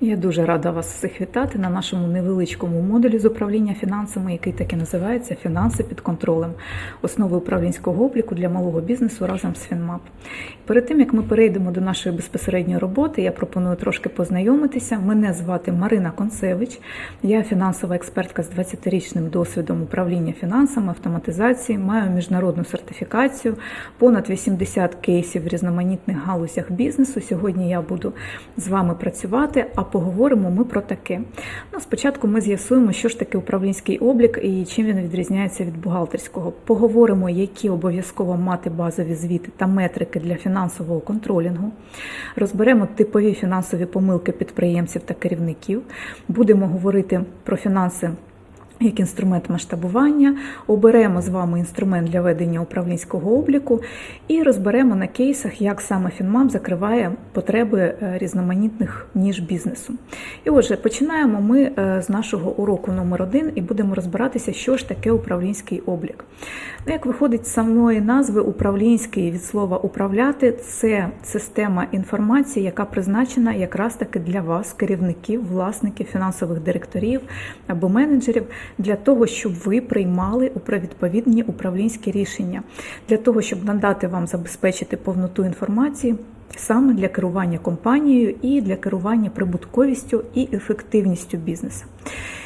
Я дуже рада вас всіх вітати на нашому невеличкому модулі з управління фінансами, який так і називається Фінанси під контролем, основи управлінського обліку для малого бізнесу разом з Фінмап. Перед тим як ми перейдемо до нашої безпосередньої роботи, я пропоную трошки познайомитися. Мене звати Марина Концевич, я фінансова експертка з 20-річним досвідом управління фінансами, автоматизації, маю міжнародну сертифікацію, понад 80 кейсів в різноманітних галузях бізнесу. Сьогодні я буду з вами працювати. А поговоримо ми про таке. Ну, спочатку ми з'ясуємо, що ж таке управлінський облік і чим він відрізняється від бухгалтерського. Поговоримо, які обов'язково мати базові звіти та метрики для фінансового контролінгу. Розберемо типові фінансові помилки підприємців та керівників. Будемо говорити про фінанси. Як інструмент масштабування, оберемо з вами інструмент для ведення управлінського обліку і розберемо на кейсах, як саме Фінмап закриває потреби е, різноманітних ніж бізнесу. І отже, починаємо ми е, з нашого уроку номер один і будемо розбиратися, що ж таке управлінський облік. Ну, Як виходить з самої назви управлінський від слова управляти, це система інформації, яка призначена якраз таки для вас, керівників, власників, фінансових директорів або менеджерів для того, щоб ви приймали відповідні управлінські рішення, для того, щоб надати вам забезпечити повноту інформації. Саме для керування компанією і для керування прибутковістю і ефективністю бізнесу.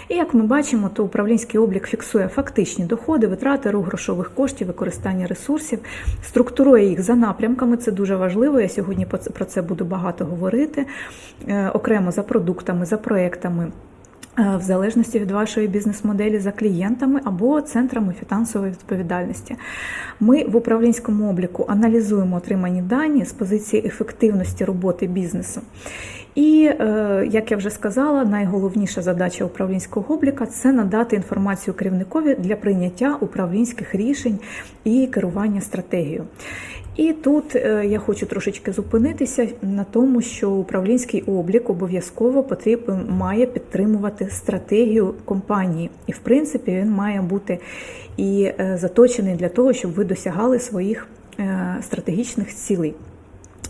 І як ми бачимо, то управлінський облік фіксує фактичні доходи, витрати, рух грошових коштів, використання ресурсів, структурує їх за напрямками. Це дуже важливо. Я сьогодні про це буду багато говорити окремо за продуктами, за проектами. В залежності від вашої бізнес-моделі за клієнтами або центрами фінансової відповідальності, ми в управлінському обліку аналізуємо отримані дані з позиції ефективності роботи бізнесу. І, як я вже сказала, найголовніша задача управлінського обліка це надати інформацію керівникові для прийняття управлінських рішень і керування стратегією. І тут я хочу трошечки зупинитися на тому, що управлінський облік обов'язково потрібен має підтримувати стратегію компанії, і в принципі він має бути і заточений для того, щоб ви досягали своїх стратегічних цілей.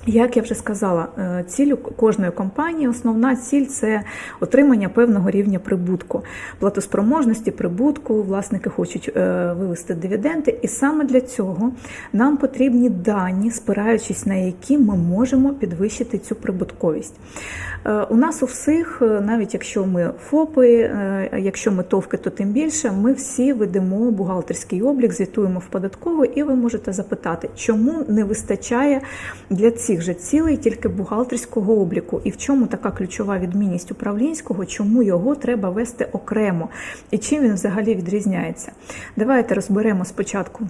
Як я вже сказала, ціль кожної компанії, основна ціль це отримання певного рівня прибутку, платоспроможності, прибутку, власники хочуть вивести дивіденди, і саме для цього нам потрібні дані, спираючись на які ми можемо підвищити цю прибутковість. У нас у всіх, навіть якщо ми ФОПи, якщо ми товки, то тим більше, ми всі ведемо бухгалтерський облік, звітуємо в податкову, і ви можете запитати, чому не вистачає для цих же цілей тільки бухгалтерського обліку, і в чому така ключова відмінність управлінського, чому його треба вести окремо, і чим він взагалі відрізняється. Давайте розберемо спочатку.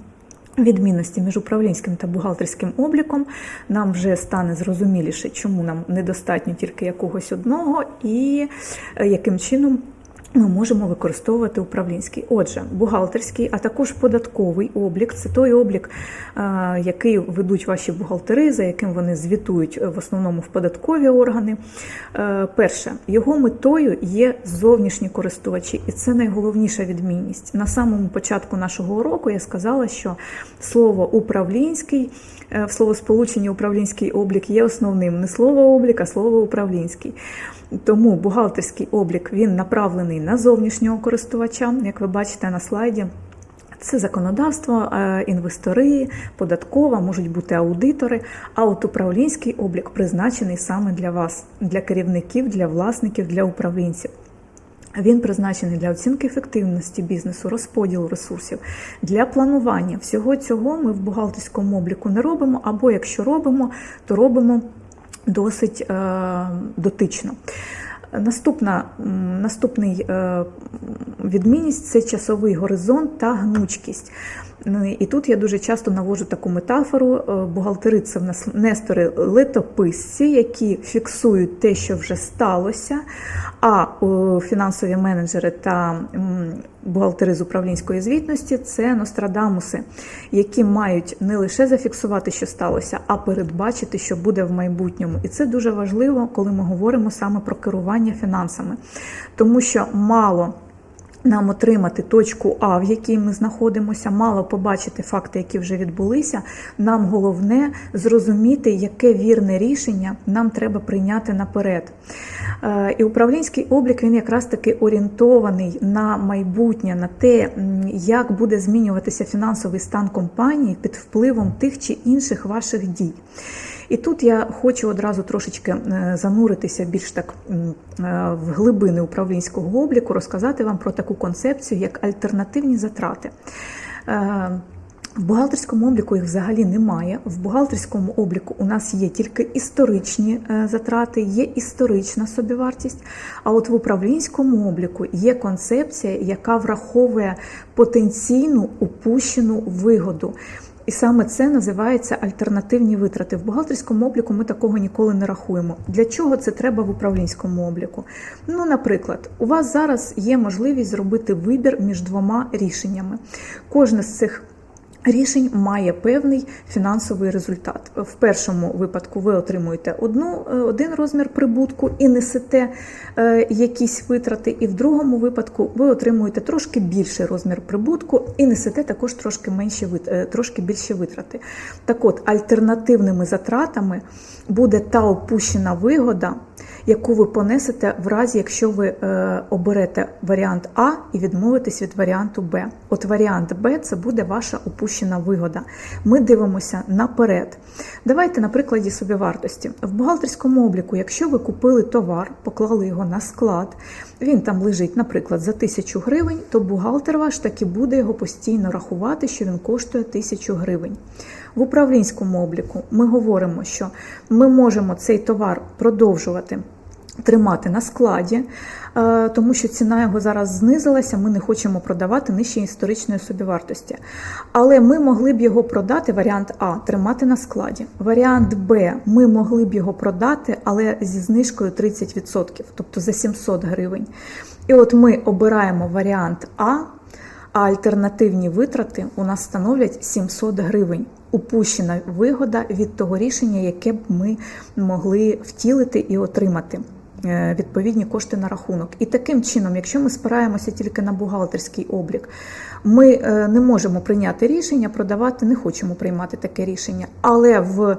Відмінності між управлінським та бухгалтерським обліком нам вже стане зрозуміліше, чому нам недостатньо тільки якогось одного, і яким чином ми можемо використовувати управлінський. Отже, бухгалтерський, а також податковий облік це той облік, який ведуть ваші бухгалтери, за яким вони звітують в основному в податкові органи. Перше, його метою є зовнішні користувачі, і це найголовніша відмінність. На самому початку нашого уроку я сказала, що слово управлінський в словосполученні управлінський облік є основним. Не слово облік, а слово управлінський. Тому бухгалтерський облік він направлений на зовнішнього користувача, як ви бачите на слайді. Це законодавство, інвестори, податкова, можуть бути аудитори. А от управлінський облік призначений саме для вас, для керівників, для власників, для управлінців. Він призначений для оцінки ефективності бізнесу, розподілу ресурсів, для планування. Всього цього ми в бухгалтерському обліку не робимо, або якщо робимо, то робимо досить дотично. Наступна, Наступний відмінність це часовий горизонт та гнучкість. І тут я дуже часто навожу таку метафору. Бухгалтери це в нас нестори летописці, які фіксують те, що вже сталося. А фінансові менеджери та бухгалтери з управлінської звітності це нострадамуси, які мають не лише зафіксувати, що сталося, а передбачити, що буде в майбутньому. І це дуже важливо, коли ми говоримо саме про керування фінансами, тому що мало. Нам отримати точку А, в якій ми знаходимося, мало побачити факти, які вже відбулися. Нам головне зрозуміти, яке вірне рішення нам треба прийняти наперед. Е, І управлінський облік він якраз таки орієнтований на майбутнє, на те, як буде змінюватися фінансовий стан компанії під впливом тих чи інших ваших дій. І тут я хочу одразу трошечки е, зануритися більш так е, в глибини управлінського обліку, розказати вам про таку концепцію, як альтернативні затрати. Е, В бухгалтерському обліку їх взагалі немає. В бухгалтерському обліку у нас є тільки історичні затрати, є історична собівартість. А от в управлінському обліку є концепція, яка враховує потенційну упущену вигоду. І саме це називається альтернативні витрати. В бухгалтерському обліку ми такого ніколи не рахуємо. Для чого це треба в управлінському обліку? Ну, наприклад, у вас зараз є можливість зробити вибір між двома рішеннями. Кожне з цих Рішень має певний фінансовий результат. В першому випадку ви отримуєте одну, е, один розмір прибутку і несете е, якісь витрати, і в другому випадку ви отримуєте трошки більший розмір прибутку і несете також трошки менші е, трошки більші витрати. Так от, альтернативними затратами буде та опущена вигода, яку ви понесете в разі, якщо ви е, оберете варіант А і відмовитесь від варіанту Б. От варіант Б це буде ваша опущена вигода. Ми дивимося наперед. Давайте на прикладі собівартості. В бухгалтерському обліку, якщо ви купили товар, поклали його на склад, він там лежить, наприклад, за тисячу гривень, то бухгалтер ваш таки буде його постійно рахувати, що він коштує тисячу гривень. В управлінському обліку ми говоримо, що ми можемо цей товар продовжувати тримати на складі, е, тому що ціна його зараз знизилася. Ми не хочемо продавати нижче історичної собівартості. Але ми могли б його продати, варіант А, тримати на складі. Варіант Б, ми могли б його продати, але зі знижкою 30%, тобто за 700 гривень. І от ми обираємо варіант А. А альтернативні витрати у нас становлять 700 гривень. Упущена вигода від того рішення, яке б ми могли втілити і отримати відповідні кошти на рахунок. І таким чином, якщо ми спираємося тільки на бухгалтерський облік, ми е, не можемо прийняти рішення, продавати, не хочемо приймати таке рішення. Але в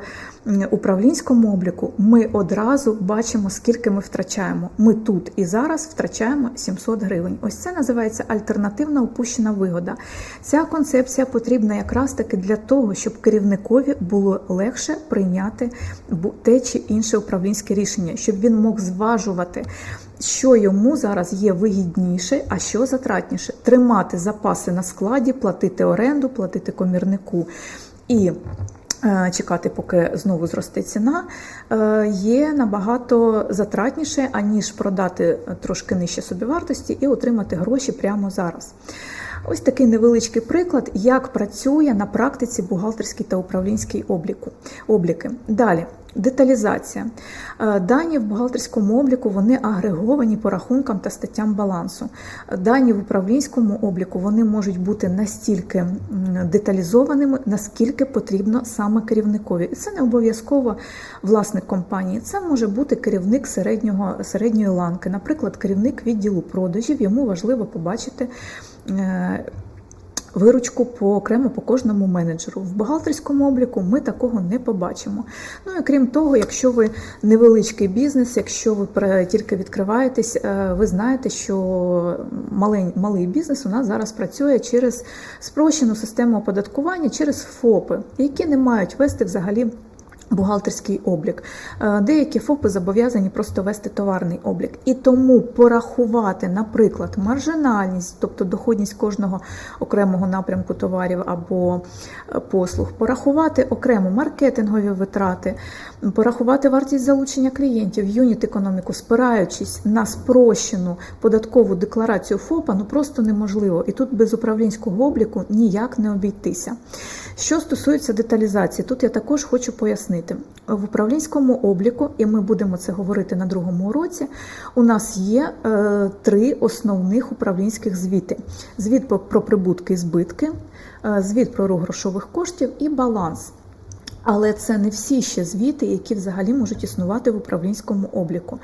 управлінському обліку ми одразу бачимо, скільки ми втрачаємо. Ми тут і зараз втрачаємо 700 гривень. Ось це називається альтернативна упущена вигода. Ця концепція потрібна якраз таки для того, щоб керівникові було легше прийняти те чи інше управлінське рішення, щоб він мог зважувати. Що йому зараз є вигідніше, а що затратніше тримати запаси на складі, платити оренду, платити комірнику і е, чекати, поки знову зросте ціна, е, є набагато затратніше, аніж продати трошки нижче собівартості і отримати гроші прямо зараз. Ось такий невеличкий приклад, як працює на практиці бухгалтерський та управлінський обліку. обліки. Далі. Деталізація. Е, Дані в бухгалтерському обліку вони агреговані по рахункам та статтям балансу. Дані в управлінському обліку вони можуть бути настільки деталізованими, наскільки потрібно саме керівникові. І це не обов'язково власник компанії. Це може бути керівник середнього, середньої ланки, наприклад, керівник відділу продажів. Йому важливо побачити. Виручку по окремо по кожному менеджеру. В бухгалтерському обліку ми такого не побачимо. Ну і крім того, якщо ви невеличкий бізнес, якщо ви тільки відкриваєтесь, е, ви знаєте, що малий, малий бізнес у нас зараз працює через спрощену систему оподаткування, через ФОПи, які не мають вести взагалі. Бухгалтерський облік. Е, Деякі ФОПи зобов'язані просто вести товарний облік. І тому порахувати, наприклад, маржинальність, тобто доходність кожного окремого напрямку товарів або е, послуг, порахувати окремо маркетингові витрати, порахувати вартість залучення клієнтів, юніт економіку, спираючись на спрощену податкову декларацію ФОПа, ну просто неможливо. І тут без управлінського обліку ніяк не обійтися. Що стосується деталізації, тут я також хочу пояснити. В управлінському обліку, і ми будемо це говорити на другому уроці, у нас є е, три основних управлінських звіти: звіт про, прибутки і збитки, е, звіт про грошових коштів і баланс. Але це не всі ще звіти, які взагалі можуть існувати в управлінському обліку.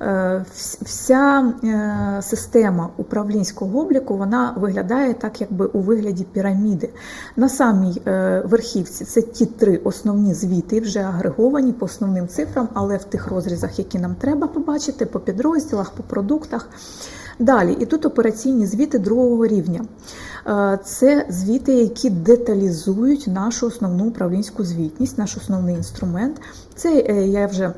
Е, Вся е, система управлінського обліку вона виглядає так, якби у вигляді піраміди. На самій е, верхівці це ті три основні звіти, вже агреговані по основним цифрам, але в тих розрізах, які нам треба побачити, по підрозділах, по продуктах. Далі, і тут операційні звіти другого рівня. Це звіти, які деталізують нашу основну управлінську звітність, наш основний інструмент. Це е, я вже.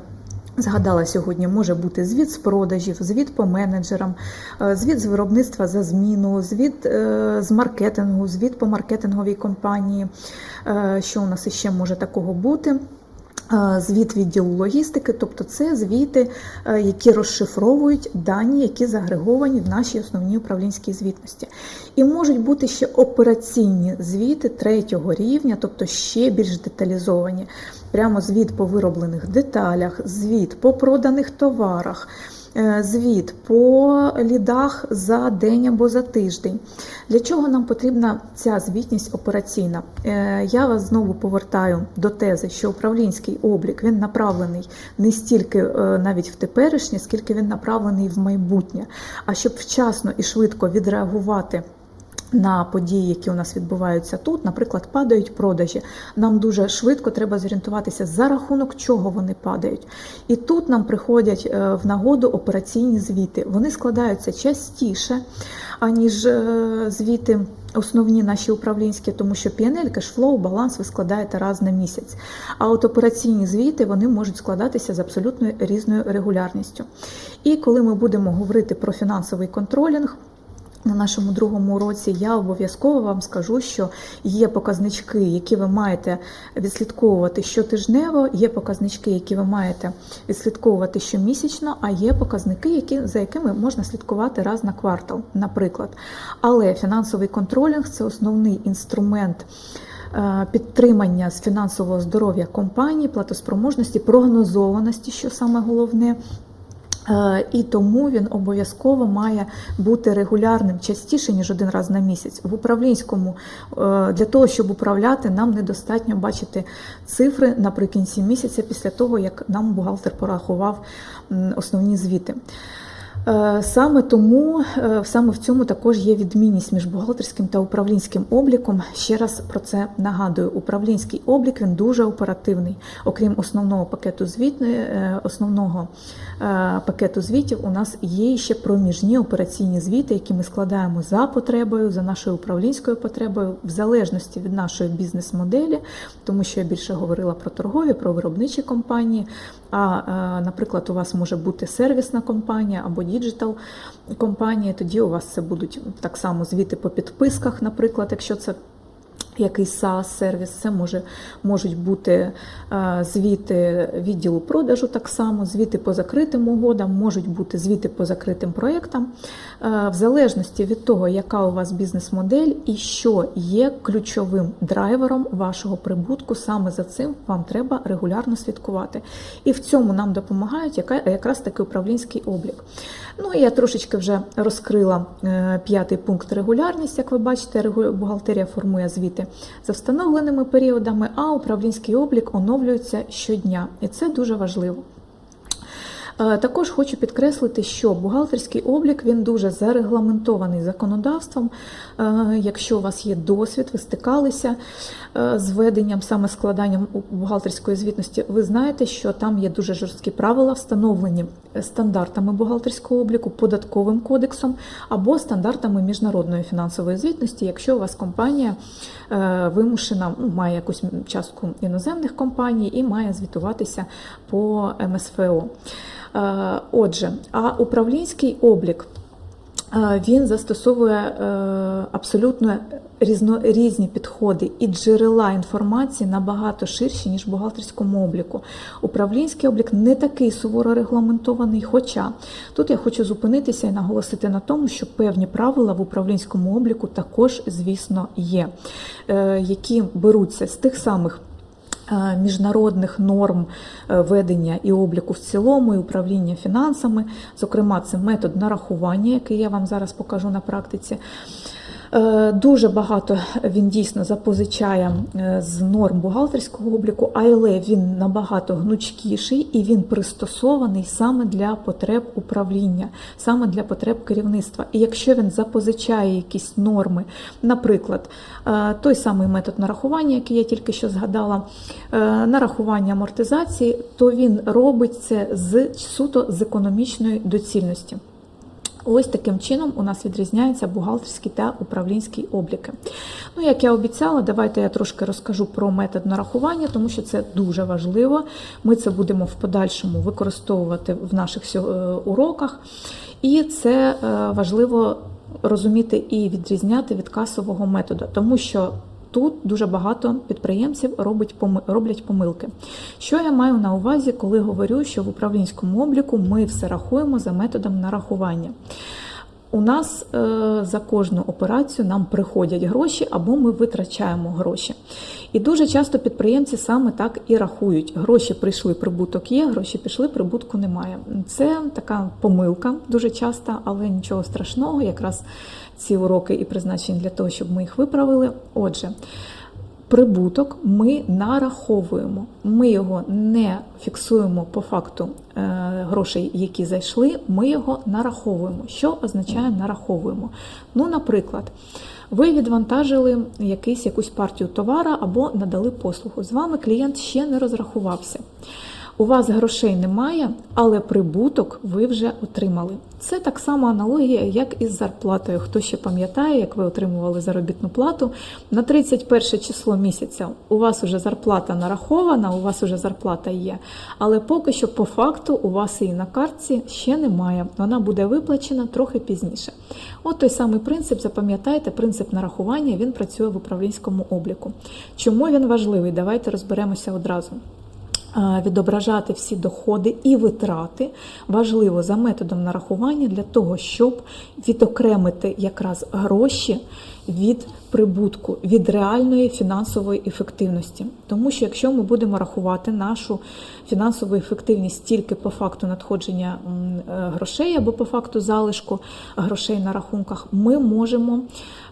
Згадала сьогодні, може бути звіт з продажів, звіт по менеджерам, е, звіт з виробництва за зміну, звіт е, з маркетингу, звіт по маркетинговій компанії. Що у нас іще може такого бути? Звіт відділу логістики, тобто це звіти, е, які розшифровують дані, які загреговані в нашій основній управлінській звітності. І можуть бути ще операційні звіти третього рівня, тобто ще більш деталізовані. Прямо звіт по вироблених деталях, звіт по проданих товарах. Е, Звіт по лідах за день або за тиждень. Для чого нам потрібна ця звітність операційна? Е, Я вас знову повертаю до тези, що управлінський облік він направлений не стільки е, навіть в теперішнє, скільки він направлений в майбутнє. А щоб вчасно і швидко відреагувати. На події, які у нас відбуваються тут, наприклад, падають продажі. Нам дуже швидко треба зорієнтуватися, за рахунок чого вони падають. І тут нам приходять е, в нагоду операційні звіти. Вони складаються частіше, аніж е, звіти основні наші управлінські, тому що PNL, кешфлоу, баланс ви складаєте раз на місяць. А от операційні звіти вони можуть складатися з абсолютно різною регулярністю. І коли ми будемо говорити про фінансовий контролінг. На нашому другому уроці я обов'язково вам скажу, що є показнички, які ви маєте відслідковувати щотижнево, є показнички, які ви маєте відслідковувати щомісячно, а є показники, які, за якими можна слідкувати раз на квартал, наприклад. Але фінансовий контролінг це основний інструмент. е, Підтримання з фінансового здоров'я компанії, платоспроможності, прогнозованості, що саме головне, І тому він обов'язково має бути регулярним частіше ніж один раз на місяць. В управлінському е, для того, щоб управляти, нам недостатньо бачити цифри наприкінці місяця після того, як нам бухгалтер порахував основні звіти. Е, Саме тому е, саме в цьому також є відмінність між бухгалтерським та управлінським обліком. Ще раз про це нагадую. Управлінський облік він дуже оперативний. Окрім основного пакету звітної, е, основного пакету звітів, у нас є ще проміжні операційні звіти, які ми складаємо за потребою, за нашою управлінською потребою, в залежності від нашої бізнес-моделі, тому що я більше говорила про торгові, про виробничі компанії. А, е, наприклад, у вас може бути сервісна компанія або діджитал компанія. Тоді у вас це будуть так само звіти по підписках, наприклад, якщо це. Якийсь SaaS-сервіс, це може, можуть бути е, звіти відділу продажу так само, звіти по закритим угодам, можуть бути звіти по закритим проєктам. Е, в залежності від того, яка у вас бізнес-модель і що є ключовим драйвером вашого прибутку, саме за цим вам треба регулярно слідкувати. І в цьому нам допомагають якраз таки управлінський облік. Ну і я трошечки вже розкрила е, п'ятий пункт регулярність. Як ви бачите, бухгалтерія формує звіти за встановленими періодами, а управлінський облік оновлюється щодня. І це дуже важливо. Е, Також хочу підкреслити, що бухгалтерський облік він дуже зарегламентований законодавством. Е, Якщо у вас є досвід, ви стикалися е, з веденням, саме складанням бухгалтерської звітності, ви знаєте, що там є дуже жорсткі правила, встановлені стандартами бухгалтерського обліку, податковим кодексом або стандартами міжнародної фінансової звітності, якщо у вас компанія вимушена, ну, має якусь частку іноземних компаній і має звітуватися по МСФО. Е, Отже, а управлінський облік е, він застосовує е, абсолютно різно, різні підходи і джерела інформації набагато ширші, ніж в бухгалтерському обліку. Управлінський облік не такий суворо регламентований, хоча тут я хочу зупинитися і наголосити на тому, що певні правила в управлінському обліку також, звісно, є, е, які беруться з тих самих е, міжнародних норм е, ведення і обліку в цілому, і управління фінансами. Зокрема, це метод нарахування, який я вам зараз покажу на практиці. Е, Дуже багато він дійсно запозичає е, з норм бухгалтерського обліку, але він набагато гнучкіший і він пристосований саме для потреб управління, саме для потреб керівництва. І якщо він запозичає якісь норми, наприклад, е, той самий метод нарахування, який я тільки що згадала, нарахування амортизації, то він робить це з суто з економічної доцільності. Ось таким чином у нас відрізняються бухгалтерські та управлінські обліки. Ну, як я обіцяла, давайте я трошки розкажу про метод нарахування, тому що це дуже важливо. Ми це будемо в подальшому використовувати в наших е, уроках, і це е, важливо розуміти і відрізняти від касового методу, тому що Тут дуже багато підприємців робить роблять помилки. Що я маю на увазі, коли говорю, що в управлінському обліку ми все рахуємо за методом нарахування. У нас е, за кожну операцію нам приходять гроші або ми витрачаємо гроші. І дуже часто підприємці саме так і рахують: гроші прийшли, прибуток є, гроші пішли, прибутку немає. Це така помилка дуже часто, але нічого страшного. Якраз ці уроки і призначені для того, щоб ми їх виправили. Отже. Прибуток ми нараховуємо. Ми його не фіксуємо по факту е, грошей, які зайшли. Ми його нараховуємо. Що означає нараховуємо? Ну, наприклад, ви відвантажили якийсь, якусь партію товара або надали послугу. З вами клієнт ще не розрахувався. У вас грошей немає, але прибуток ви вже отримали. Це так само аналогія, як із зарплатою. Хто ще пам'ятає, як ви отримували заробітну плату на 31 число місяця. У вас вже зарплата нарахована, у вас вже зарплата є. Але поки що, по факту, у вас її на картці ще немає. Вона буде виплачена трохи пізніше. От той самий принцип, запам'ятайте, принцип нарахування він працює в управлінському обліку. Чому він важливий? Давайте розберемося одразу. Е, Відображати всі доходи і витрати важливо за методом нарахування для того, щоб відокремити якраз гроші від прибутку, від реальної фінансової ефективності. Тому що якщо ми будемо рахувати нашу фінансову ефективність тільки по факту надходження грошей або по факту залишку грошей на рахунках, ми можемо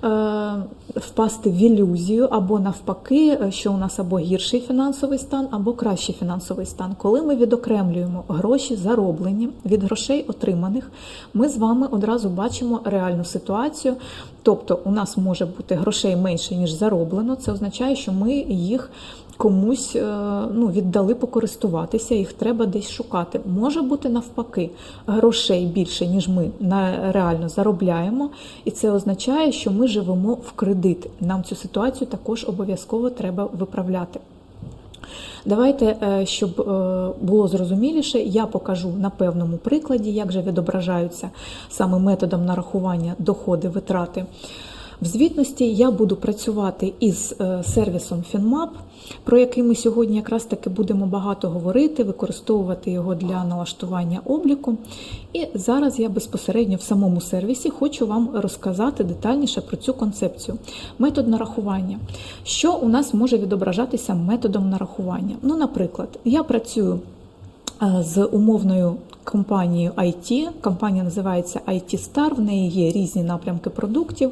е, впасти в ілюзію або навпаки, е, що у нас або гірший фінансовий стан, або кращий фінансовий стан. Коли ми відокремлюємо гроші зароблені від грошей отриманих, ми з вами одразу бачимо реальну ситуацію. Тобто, у нас може бути грошей менше ніж зароблено. Це означає, що ми їх комусь е, ну, віддали покористуватися, їх треба десь шукати. Може бути навпаки, грошей більше, ніж ми реально заробляємо, і це означає, що ми живемо в кредит. Нам цю ситуацію також обов'язково треба виправляти. Давайте, е, щоб е, було зрозуміліше, я покажу на певному прикладі, як же відображаються саме методом нарахування доходи, витрати. В звітності я буду працювати із е, сервісом FinMap, про який ми сьогодні якраз таки будемо багато говорити, використовувати його для налаштування обліку. І зараз я безпосередньо в самому сервісі хочу вам розказати детальніше про цю концепцію. Метод нарахування. Що у нас може відображатися методом нарахування? Ну, наприклад, я працюю е, з умовною компанією IT. Компанія називається IT Star, в неї є різні напрямки продуктів,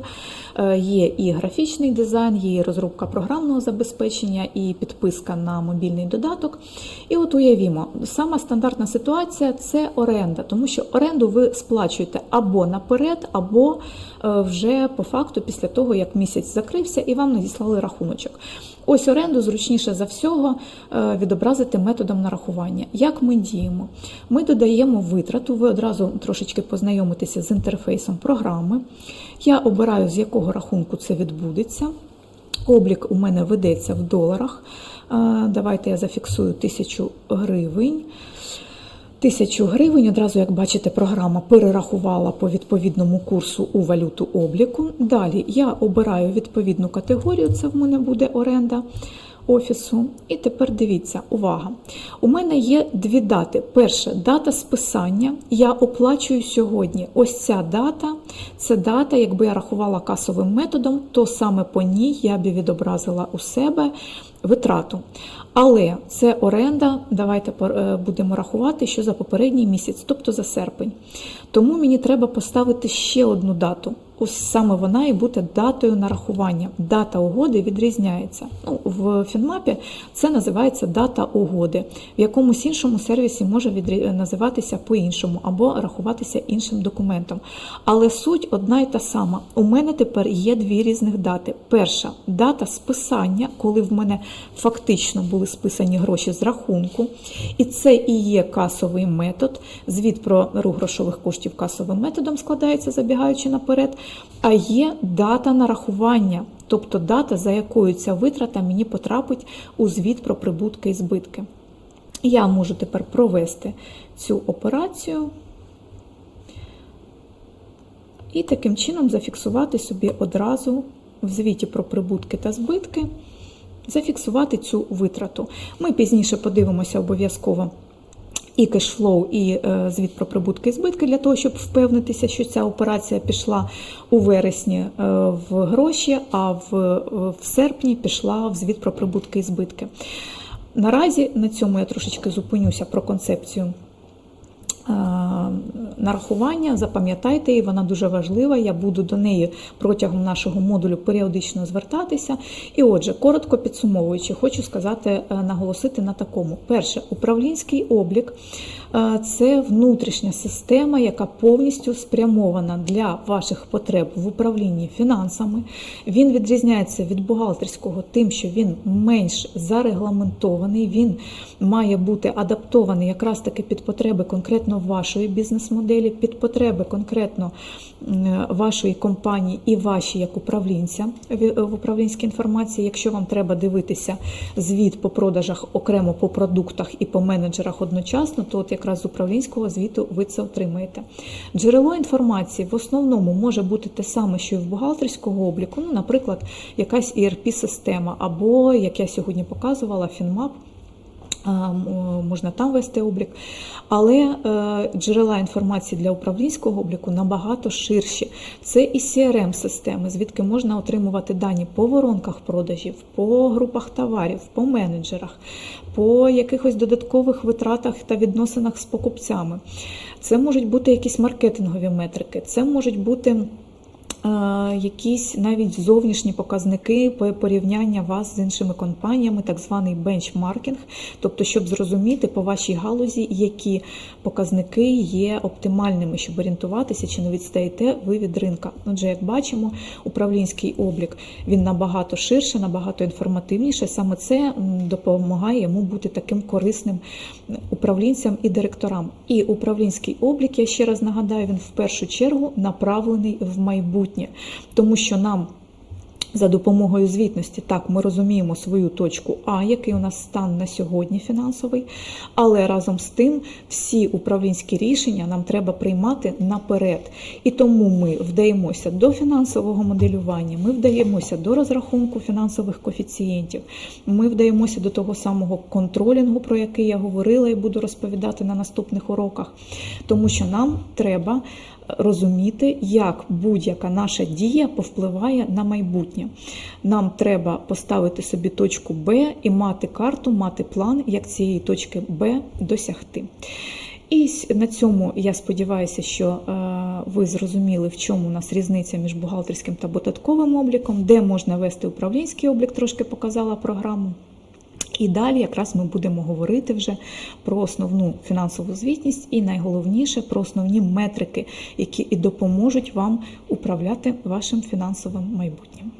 е, є і графічний дизайн, є і розробка програмного забезпечення, і підписка на мобільний додаток. І от уявімо, сама стандартна ситуація це оренда, тому що оренду ви сплачуєте або наперед, або е, вже по факту після того, як місяць закрився і вам надіслали рахуночок. Ось оренду зручніше за всього е, відобразити методом нарахування. Як ми діємо? Ми додаємо витрату, ви одразу трошечки познайомитеся з інтерфейсом програми. Я обираю, з якого рахунку це відбудеться. Облік у мене ведеться в доларах. Давайте я зафіксую 1000 гривень. Тисячу гривень, одразу, як бачите, програма перерахувала по відповідному курсу у валюту обліку. Далі я обираю відповідну категорію, це в мене буде оренда офісу. І тепер дивіться, увага! У мене є дві дати. Перша дата списання. Я оплачую сьогодні. Ось ця дата Це дата, якби я рахувала касовим методом, то саме по ній я б відобразила у себе витрату. Але це оренда, давайте е, будемо рахувати, що за попередній місяць, тобто за серпень. Тому мені треба поставити ще одну дату. Ось саме вона і буде датою нарахування. Дата угоди відрізняється. Ну, В Фінмапі це називається дата угоди. В якомусь іншому сервісі може відрі... називатися по-іншому або рахуватися іншим документом. Але суть одна і та сама. У мене тепер є дві різних дати. Перша дата списання, коли в мене фактично були списані гроші з рахунку. І це і є касовий метод. Звіт про рух грошових коштів касовим методом складається, забігаючи наперед. А є дата нарахування, тобто дата, за якою ця витрата мені потрапить у звіт про прибутки і збитки. Я можу тепер провести цю операцію і таким чином зафіксувати собі одразу в звіті про прибутки та збитки, зафіксувати цю витрату. Ми пізніше подивимося обов'язково і кешфлоу, і е, звіт про прибутки і збитки для того, щоб впевнитися, що ця операція пішла у вересні е, в гроші, а в, в серпні пішла в звіт про прибутки і збитки. Наразі на цьому я трошечки зупинюся про концепцію. Е, нарахування, запам'ятайте її, вона дуже важлива. Я буду до неї протягом нашого модулю періодично звертатися. І отже, коротко підсумовуючи, хочу сказати, наголосити на такому: перше, управлінський облік це внутрішня система, яка повністю спрямована для ваших потреб в управлінні фінансами. Він відрізняється від бухгалтерського тим, що він менш зарегламентований, він має бути адаптований якраз таки під потреби конкретно вашої бізнес-моделі, під потреби конкретно вашої компанії і ваші як управлінця в управлінській інформації. Якщо вам треба дивитися звіт по продажах окремо по продуктах і по менеджерах одночасно, то от якраз з управлінського звіту ви це отримаєте. Джерело інформації в основному може бути те саме, що і в бухгалтерського обліку, ну, наприклад, якась ERP-система, або, як я сьогодні показувала, Фінмап можна там вести облік. Але е, джерела інформації для управлінського обліку набагато ширші. Це і crm системи звідки можна отримувати дані по воронках продажів, по групах товарів, по менеджерах, по якихось додаткових витратах та відносинах з покупцями. Це можуть бути якісь маркетингові метрики, це можуть бути. Е, якісь навіть зовнішні показники порівняння вас з іншими компаніями, так званий бенчмаркінг, тобто, щоб зрозуміти по вашій галузі, які показники є оптимальними, щоб орієнтуватися, чи не відстаєте ви від ринка. Отже, як бачимо, управлінський облік він набагато ширше, набагато інформативніше. Саме це допомагає йому бути таким корисним управлінцям і директорам. І управлінський облік, я ще раз нагадаю, він в першу чергу направлений в майбутнє майбутнє, тому що нам. За допомогою звітності, так, ми розуміємо свою точку А, який у нас стан на сьогодні фінансовий, але разом з тим всі управлінські рішення нам треба приймати наперед. І тому ми вдаємося до фінансового моделювання, ми вдаємося до розрахунку фінансових коефіцієнтів, ми вдаємося до того самого контролінгу, про який я говорила і буду розповідати на наступних уроках, тому що нам треба розуміти, як будь-яка наша дія повпливає на майбутнє. Нам треба поставити собі точку Б і мати карту, мати план, як цієї точки Б досягти. І на цьому я сподіваюся, що е, ви зрозуміли, в чому у нас різниця між бухгалтерським та податковим обліком, де можна вести управлінський облік, трошки показала програму. І далі якраз ми будемо говорити вже про основну фінансову звітність і найголовніше про основні метрики, які і допоможуть вам управляти вашим фінансовим майбутнім.